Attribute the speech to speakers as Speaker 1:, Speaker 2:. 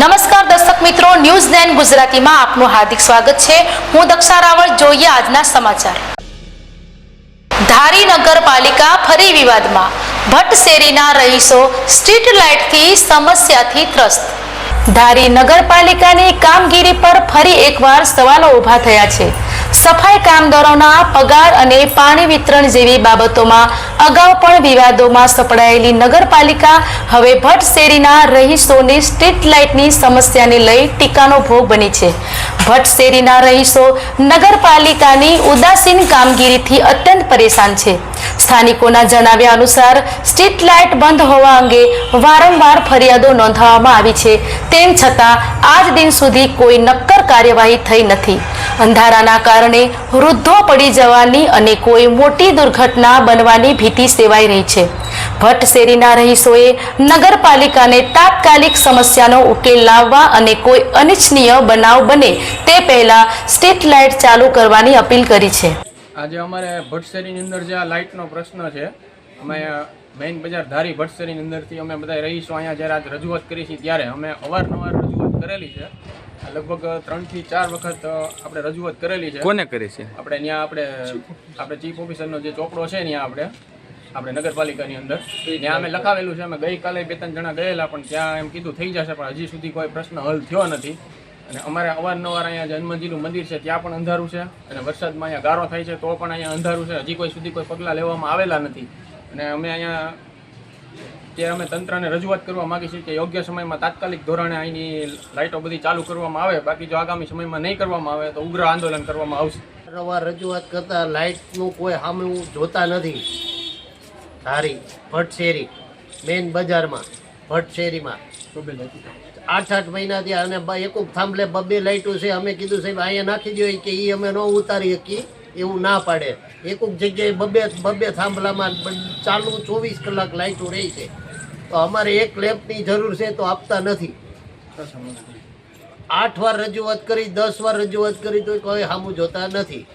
Speaker 1: નમસ્કાર દર્શક મિત્રો ન્યૂઝ નાઇન ગુજરાતીમાં આપનું હાર્દિક સ્વાગત છે. હું દક્ષા રાવળ જોઈએ આજના સમાચાર. ધારી નગરપાલિકા ફરી વિવાદમાં. ભટ્ટ શેરીના રહીશો સ્ટ્રીટ લાઇટથી સમસ્યાથી ત્રસ્ત. ધારી નગરપાલિકાની કામગીરી પર ફરી એકવાર સવાલો ઊભા થયા છે. સફાઈ કામદારોના પગાર અને પાણી વિતરણ જેવી બાબતોમાં અગાઉ પણ વિવાદોમાં સપડાયેલી નગરપાલિકા હવે ભટ્ટ શેરીના રહીશોની સ્ટ્રીટ લાઇટની સમસ્યાને લઈ ટીકાનો ભોગ બની છે. ભટ્ટ શેરીના રહીશો નગરપાલિકાની ઉદાસીન કામગીરીથી અત્યંત પરેશાન છે. સ્થાનિકોના જણાવ્યા અનુસાર સ્ટ્રીટ લાઇટ બંધ હોવા અંગે વારંવાર ફરિયાદો નોંધાવવામાં આવી છે. તેમ છતાં આજ દિન સુધી કોઈ નક્કર કાર્યવાહી થઈ નથી. અંધારાના કારણે વૃદ્ધો પડી જવાની અને કોઈ મોટી દુર્ઘટના બનવાની ભીતિ સેવાઈ રહી છે. ભટ્ટ શેરીના રહીશોએ નગરપાલિકાને તાત્કાલિક સમસ્યાનો ઉકેલ લાવવા અને કોઈ અનિચ્છનીય બનાવ બને તે પહેલા સ્ટ્રીટ લાઇટ ચાલુ કરવાની અપીલ કરી છે.
Speaker 2: આજે અમારે ભટસેરીની અંદર જે આ લાઇટનો પ્રશ્ન છે અમે મેઇન બજાર ધારી ભટસેરીની અંદરથી અમે બધા રહીશું. અહીંયા જ્યારે આજ રજૂઆત કરી છીએ ત્યારે અમે અવારનવાર રજૂઆત કરેલી છે. લગભગ ત્રણથી ચાર વખત આપણે રજૂઆત કરેલી છે.
Speaker 3: કોને કરી છે?
Speaker 2: આપણે ત્યાં આપણે આપણે ચીફ ઓફિસરનો જે ચોપડો છે ત્યાં આપણે આપણે નગરપાલિકાની અંદર. ત્યાં અમે લખાવેલું છે. અમે ગઈકાલે બે ત્રણ જણા ગયેલા પણ ત્યાં એમ કીધું થઈ જશે પણ હજી સુધી કોઈ પ્રશ્ન હલ થયો નથી. અને અમારે અવારનવાર અહીંયા જન્મજીનું મંદિર છે ત્યાં પણ અંધારું છે અને વરસાદમાં અહીંયા ગારો થાય છે તો પણ અહીંયા અંધારું છે. હજી કોઈ સુધી કોઈ પગલાં લેવામાં આવેલા નથી. અને અમે અહીંયા ત્યારે અમે તંત્રને રજૂઆત કરવા માગીએ છીએ કે યોગ્ય સમયમાં તાત્કાલિક ધોરણે અહીંની લાઇટો બધી ચાલુ કરવામાં આવે. બાકી જો આગામી સમયમાં નહીં કરવામાં આવે તો ઉગ્ર આંદોલન કરવામાં આવશે.
Speaker 4: વારંવાર રજૂઆત કરતાં લાઇટનું કોઈ સામે જોતા નથી. ધારી ભટ્ટ શેરી મેઇન બજારમાં ભટ્ટ શેરીમાં આઠ આઠ મહિના થયા અને એક થાંભલે બબે લાઇટો છે. અમે કીધું, સાહેબ, અહીંયા નાખી દો કે એ અમે ન ઉતારી શકીએ. એવું ના પાડે. એક જગ્યાએ બબે બબે થાંભલામાં ચાલુ ચોવીસ કલાક લાઇટો રહી છે. તો અમારે એક લેમ્પની જરૂર છે, તો આપતા નથી. આઠ વાર રજૂઆત કરી, દસ વાર રજૂઆત કરી, તો કોઈ સામું જોતા નથી.